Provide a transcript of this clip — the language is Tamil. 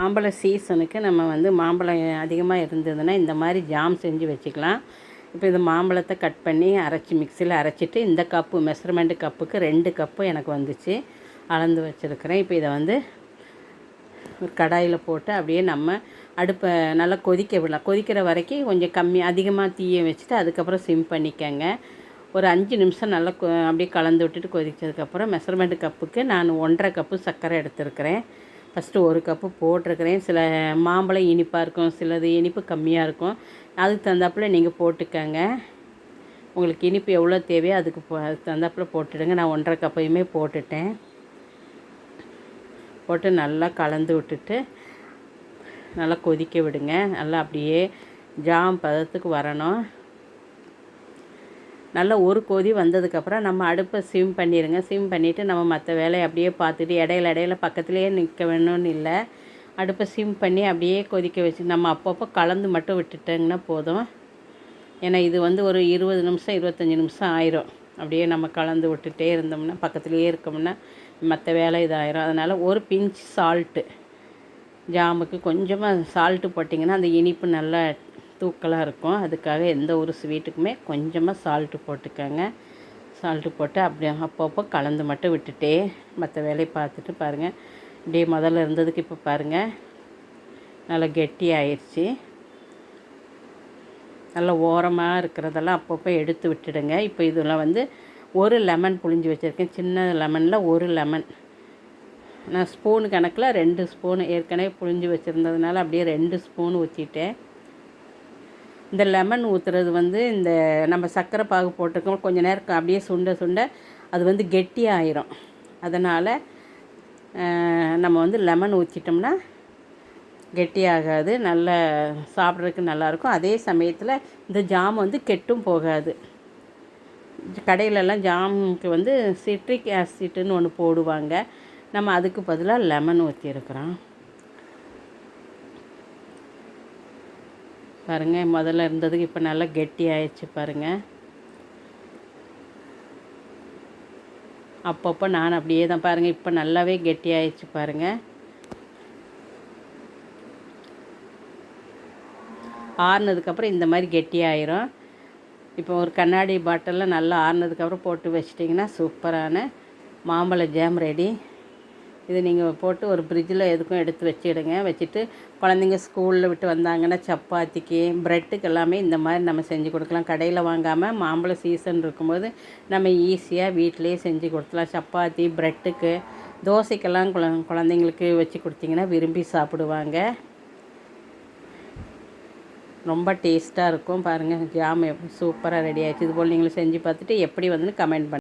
மாம்பழ சீசனுக்கு நம்ம வந்து மாம்பழம் அதிகமாக இருந்ததுன்னா இந்த மாதிரி ஜாம் செஞ்சு வச்சுக்கலாம். இப்போ இந்த மாம்பழத்தை கட் பண்ணி அரைச்சி மிக்சியில் அரைச்சிட்டு இந்த கப்பு மெஷர்மெண்ட் கப்புக்கு ரெண்டு கப்பு எனக்கு வந்துச்சு. அளந்து வச்சுருக்கிறேன். இப்போ இதை வந்து ஒரு கடாயில் போட்டு அப்படியே நம்ம அடுப்பை நல்லா கொதிக்க விடலாம். கொதிக்கிற வரைக்கும் கொஞ்சம் கம்மி அதிகமாக தீயை வச்சுட்டு அதுக்கப்புறம் சிம் பண்ணிக்கங்க. ஒரு அஞ்சு நிமிஷம் நல்லா கொ அப்படியே கலந்து விட்டுட்டு கொதிச்சதுக்கப்புறம் மெஷர்மெண்ட் கப்புக்கு நான் ஒன்றரை கப்பு சர்க்கரை எடுத்துருக்கிறேன். ஃபஸ்ட்டு ஒரு கப்பு போட்டிருக்கிறேன். சில மாம்பழம் இனிப்பாக இருக்கும் சிலது இனிப்பு கம்மியாக இருக்கும். அதுக்கு தகுந்தாப்புல நீங்கள் போட்டுக்கங்க. உங்களுக்கு இனிப்பு எவ்வளோ தேவையோ அதுக்கு போ அதுக்கு தகுந்தாப்புல போட்டுடுங்க. நான் ஒன்றரை கப்பையுமே போட்டுட்டேன். போட்டு நல்லா கலந்து விட்டுட்டு நல்லா கொதிக்க விடுங்க. நல்லா அப்படியே ஜாம் பதத்துக்கு வரணும். நல்லா ஒரு கொதி வந்ததுக்கப்புறம் நம்ம அடுப்பை சிம் பண்ணிடுங்க சிம் பண்ணிவிட்டு நம்ம மற்ற வேலையை அப்படியே பார்த்துட்டு இடையில இடையில பக்கத்துலேயே நிற்க வேணும்னு இல்லை. அடுப்பை சிம் பண்ணி அப்படியே கொதிக்க வச்சு நம்ம அப்பப்போ கலந்து மட்டும் விட்டுட்டோங்கன்னா போதும். ஏன்னா இது வந்து ஒரு இருபது நிமிஷம் இருபத்தஞ்சி நிமிஷம் ஆயிரும். அப்படியே நம்ம கலந்து விட்டுட்டே இருந்தோம்னா பக்கத்துலேயே இருக்கோம்னா மற்ற வேலை இதாயிரும். அதனால் ஒரு பிஞ்ச் சால்ட்டு ஜாமுக்கு கொஞ்சமாக சால்ட்டு போட்டிங்கன்னா அந்த இனிப்பு நல்லா தூக்கலாக இருக்கும். அதுக்காக எந்த ஒரு ஸ்வீட்டுக்குமே கொஞ்சமாக சால்ட்டு போட்டுக்கோங்க. சால்ட்டு போட்டு அப்படியே அப்பப்போ கலந்து மட்டும் விட்டுட்டே மற்ற வேலையை பார்த்துட்டு பாருங்கள் இப்படியே முதல்ல இருந்ததுக்கு இப்போ பாருங்கள் நல்லா கெட்டி ஆயிடுச்சு. நல்லா ஓரமாக இருக்கிறதெல்லாம் அப்பப்போ எடுத்து விட்டுடுங்க. இப்போ இதெல்லாம் வந்து ஒரு லெமன் புழிஞ்சு வச்சுருக்கேன். சின்ன லெமனில் ஒரு லெமன் நான் ஸ்பூனு கணக்கில் ரெண்டு ஸ்பூன் ஏற்கனவே புழிஞ்சு வச்சுருந்ததுனால அப்படியே ரெண்டு ஸ்பூன் ஊற்றிட்டேன் இந்த லெமன் ஊற்றுறது வந்து இந்த நம்ம சர்க்கரை பாகு போட்டிருக்கோம். கொஞ்சம் நேரம் அப்படியே சுண்ட சுண்ட அது வந்து கெட்டி ஆயிரும் அதனால் நம்ம வந்து லெமன் ஊற்றிட்டோம்னா கெட்டியாகாது. நல்லா நல்ல சாப்பிட்றதுக்கு நல்லாயிருக்கும். அதே சமயத்தில் இந்த ஜாம் வந்து கெட்டும் போகாது. கடையிலலாம் ஜாமுக்கு வந்து சிட்ரிக் ஆசிட்டுன்னு ஒன்று போடுவாங்க. நம்ம அதுக்கு பதிலாக லெமன் ஊற்றிருக்கிறோம் பாருங்கள் முதல்ல இருந்ததுக்கு இப்போ நல்லா கெட்டி ஆயிடுச்சு பாருங்கள் அப்பப்போ நான் அப்படியே தான் பாருங்கள் இப்போ நல்லாவே கெட்டி ஆயிடுச்சு பாருங்கள் ஆறுனதுக்கப்புறம் இந்த மாதிரி கெட்டி ஆயிரும் இப்போ ஒரு கண்ணாடி பாட்டிலில் நல்லா ஆறுனதுக்கப்புறம் போட்டு வச்சிட்டிங்கன்னா சூப்பரான மாம்பழ ஜாம் ரெடி. இது நீங்கள் போட்டு ஒரு ஃப்ரிட்ஜில் எதுக்கும் எடுத்து வச்சுடுங்க. வச்சுட்டு குழந்தைங்க ஸ்கூலில் விட்டு வந்தாங்கன்னா சப்பாத்திக்கு ப்ரெட்டுக்கு எல்லாமே இந்த மாதிரி நம்ம செஞ்சு கொடுக்கலாம். கடையில் வாங்காமல் மாம்பழ சீசன் இருக்கும்போது நம்ம ஈஸியாக வீட்டிலேயே செஞ்சு கொடுக்கலாம் சப்பாத்தி ப்ரெட்டுக்கு தோசைக்கெல்லாம் குழ குழந்தைங்களுக்கு வச்சு கொடுத்தீங்கன்னா விரும்பி சாப்பிடுவாங்க. ரொம்ப டேஸ்ட்டாக இருக்கும். பாருங்கள் ஜாம் எப்படி சூப்பராக ரெடி ஆகிடுச்சு இது போல் நீங்களும் செஞ்சு பார்த்துட்டு எப்படி வந்து கமெண்ட் பண்ணுங்கள்